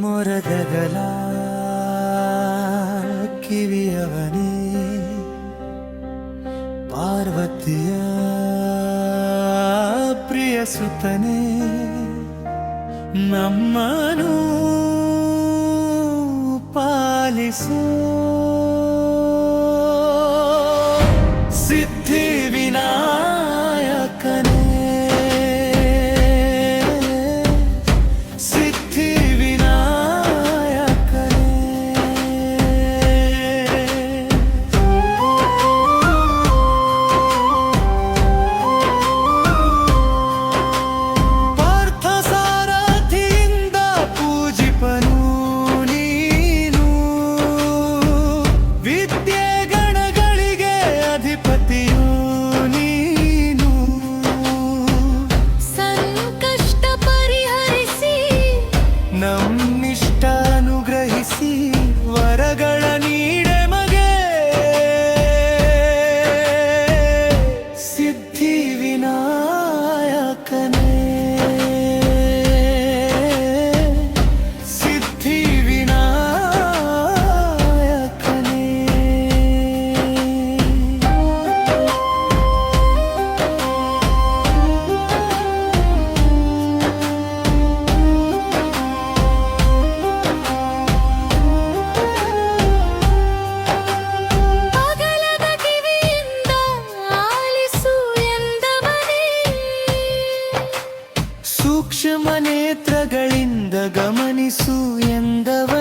ಮೊರಗಗಲ ಕಿವಿಯವನೇ ಪಾರ್ವತಿಯ ಪ್ರಿಯ ಸುತನೇ ನಮ್ಮನು ಪಾಲಿಸೋ ಸಿದ್ಧಿ ಕಾಮನೇತ್ರಗಳಿಂದ ಗಮನಿಸು ಎಂದವ